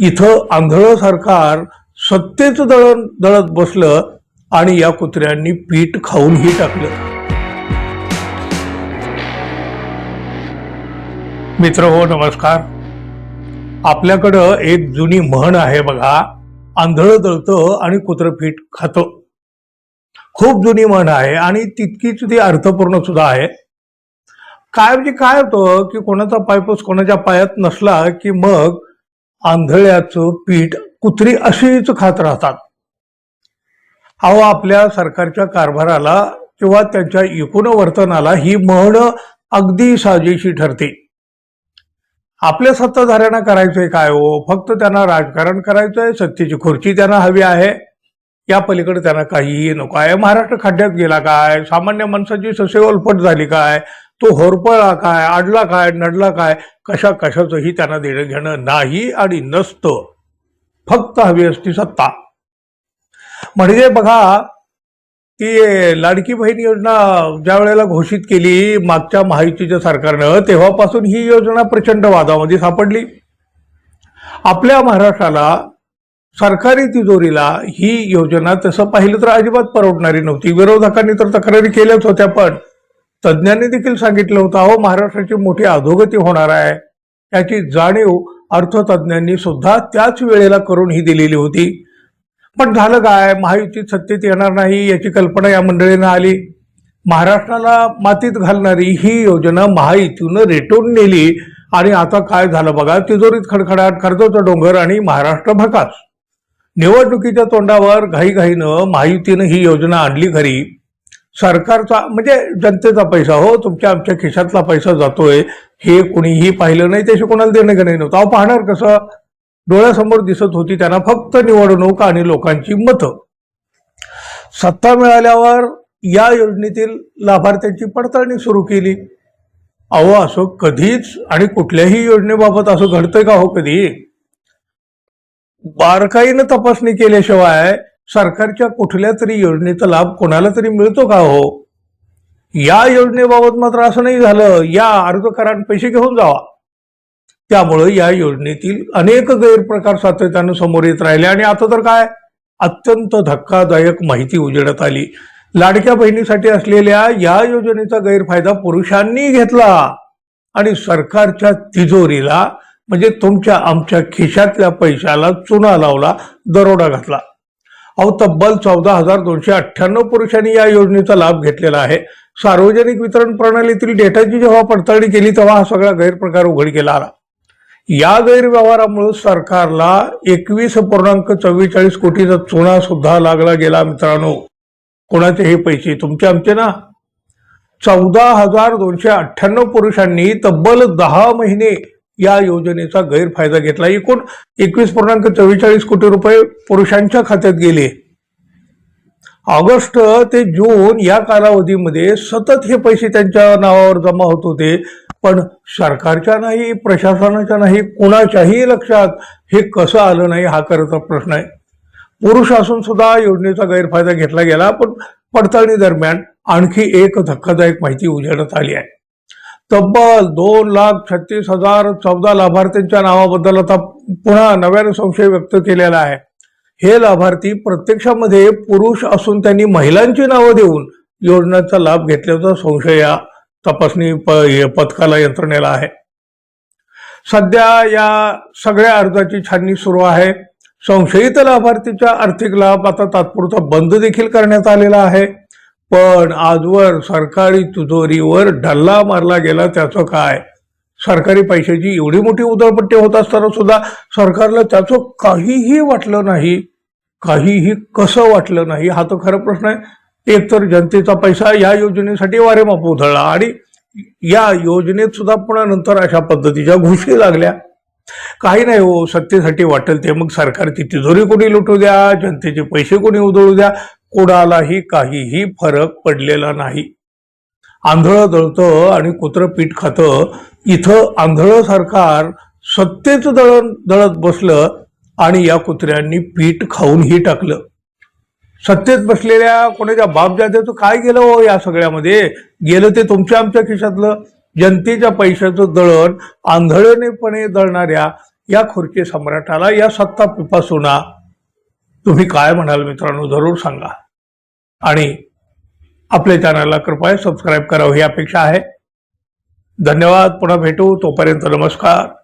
इथं आंधळं सरकार सत्तेचं दळण दळत बसलं आणि या कुत्र्यांनी पीठ खाऊनही टाकलं. मित्र हो नमस्कार. आपल्याकडं एक जुनी म्हण आहे बघा आंधळं दळतं आणि कुत्रं पीठ खातं. खूप जुनी म्हण आहे आणि तितकीच ती अर्थपूर्ण सुद्धा आहे. काय म्हणजे काय होतं की कोणाचा पायपूस कोणाच्या पायात नसला की मग आंधळ्याचं पीठ कुत्री अशीच खात राहतात. अहो आपल्या सरकारच्या कारभाराला किंवा त्यांच्या एकूण वर्तनाला ही म्हण अगदी साजेशी ठरते. आपल्या सत्ताधाऱ्यांना करायचंय काय हो? फक्त त्यांना राजकारण करायचंय सत्तेची खुर्ची त्यांना हवी आहे. या पलीकडे त्यांना काहीही नको आहे. महाराष्ट्र खड्ड्यात गेला काय? सामान्य माणसाची ससे ओलपट झाली काय? तो होरपळला काय अडला काय नडला काय कशा कशाचंही त्यांना देणं घेणं नाही आणि नसतं. फक्त हवी असती सत्ता. म्हणजे बघा ती लाडकी बहीण योजना ज्या वेळेला घोषित केली मागच्या महायुतीच्या सरकारनं तेव्हापासून ही योजना प्रचंड वादामध्ये सापडली. आपल्या महाराष्ट्राला सरकारी तिजोरीला ही योजना तसं पाहिलं तर अजिबात परवडणारी नव्हती. विरोधकांनी तर तक्रारी केल्याच होत्या पण. तज्ज्ञांनी देखील सांगितलं होतं अहो महाराष्ट्राची मोठी अधोगती होणार आहे. याची जाणीव अर्थतज्ज्ञांनी सुद्धा त्याच वेळेला करून ही दिलेली होती. पण झालं काय? महायुतीत सत्तेत येणार नाही याची कल्पना या मंडळीनं आली. महाराष्ट्राला मातीत घालणारी ही योजना महायुतीनं रेटून नेली आणि आता काय झालं बघा? तिजोरीत खडखडाट खर्चाचा डोंगर आणि महाराष्ट्र भकास. निवडणुकीच्या तोंडावर घाईघाईनं महायुतीनं ही योजना आणली खरी सरकारचा म्हणजे जनतेचा पैसा हो तुमच्या आमच्या खिशातला पैसा जातोय हे कुणीही पाहिलं नाही त्याशी कोणाला देणं घेणं नव्हतं अहो पाहणार कसं? डोळ्यासमोर दिसत होती त्यांना फक्त निवडणूक आणि लोकांची मतं. सत्ता मिळाल्यावर या योजनेतील लाभार्थ्यांची पडताळणी सुरू केली. अहो असो कधीच आणि कुठल्याही योजनेबाबत असं घडतंय का हो कधी? बारकाईनं तपासणी केल्याशिवाय सरकारच्या कुठल्या तरी योजनेचा लाभ कोणाला तरी मिळतो का हो? या योजनेबाबत मात्र असं नाही झालं. या अर्ज पैसे घेऊन जावा. त्यामुळं या योजनेतील अनेक गैरप्रकार सातत्यानं समोर येत राहिले. आणि आता तर काय? अत्यंत धक्कादायक माहिती उजेडत आली. लाडक्या बहिणीसाठी असलेल्या या योजनेचा गैरफायदा पुरुषांनी घेतला. आणि सरकारच्या तिजोरीला म्हणजे तुमच्या आमच्या खिशातल्या पैशाला चुना लावला दरोडा घातला. अहो तब्बल चौदा हजार दोनशे अठ्ठ्याण्णव पुरुषांनी या योजनेचा लाभ घेतलेला आहे. सार्वजनिक वितरण प्रणालीतील डेटाची जेव्हा पडताळणी केली तेव्हा हा सगळा गैरप्रकार उघडकीला आला. या गैरव्यवहारामुळे सरकारला एकवीस पूर्णांक चव्वेचाळीस कोटीचा चुना सुद्धा लागला गेला मित्रांनो. कोणाचे हे पैसे? तुमचे आमचे ना? चौदा हजार दोनशे अठ्ठ्याण्णव पुरुषांनी तब्बल दहा महिने या योजनेचा गैरफायदा घेतला. एकूण एकवीस पूर्णांक चव्वेचाळीस कोटी रुपये पुरुषांच्या खात्यात गेले. ऑगस्ट ते जून या कालावधीमध्ये सतत हे पैसे त्यांच्या नावावर जमा होत होते. पण सरकारच्या नाही प्रशासनाच्या नाही कुणाच्याही लक्षात हे कसं आलं नाही हा खरंचा प्रश्न आहे. पुरुष असून सुद्धा योजनेचा गैरफायदा घेतला गेला पण पडताळणी दरम्यान आणखी एक धक्कादायक माहिती उजेडत आली आहे. तब्बल दोन लाख छत्तीस हजार चौदा लाभार्थ्यांच्या नावाबद्दल आता पुन्हा नव्याने संशय व्यक्त केलेला आहे. हे लाभार्थी प्रत्यक्षामध्ये पुरुष असून त्यांनी महिलांची नावं देऊन योजनेचा लाभ घेतल्याचा संशय या तपासणी प पथकाला यंत्रणेला आहे. सध्या या सगळ्या अर्जाची छाननी सुरू आहे. संशयित लाभार्थीचा आर्थिक लाभ आता तात्पुरता बंद देखील करण्यात आलेला आहे. पण आजवर सरकारी तुजोरीवर डल्ला मारला गेला त्याचं काय? सरकारी पैशाची एवढी मोठी उधळपट्टी होत असताना सुद्धा सरकारला त्याचं काहीही वाटलं नाही. काहीही कसं वाटलं नाही? हा तर खरा प्रश्न आहे. एकतर जनतेचा पैसा या योजनेसाठी वारेमाप उधळला आणि या योजनेत सुद्धा पुन्हा नंतर अशा पद्धतीच्या घुशी लागल्या. काही नाही हो सत्तेसाठी वाटेल ते. मग सरकारची तिजोरी कोणी लुटू द्या? जनतेचे पैसे कोणी उधळू द्या? कोणालाही काहीही फरक पडलेला नाही. आंधळं दळतं आणि कुत्रं पीठ खातं. इथं आंधळं सरकार सत्तेचं दळण दळत बसलं आणि या कुत्र्यांनी पीठ खाऊनही टाकलं. सत्तेत बसलेल्या कोणाच्या बापजात्याचं काय गेलं हो या सगळ्यामध्ये? गेलं ते तुमच्या आमच्या खिशातलं. जनतेच्या पैशाचं दळण आंधळनेपणे दळणाऱ्या या खुर्ची सम्राटाला या सत्ता पिपासुना तुम्ही काय म्हणाल मित्रांनो जरूर सांगा. आणि आपल्या चॅनलला कृपया सबस्क्राईब करावं ही अपेक्षा आहे. धन्यवाद पुन्हा भेटू. तोपर्यंत नमस्कार.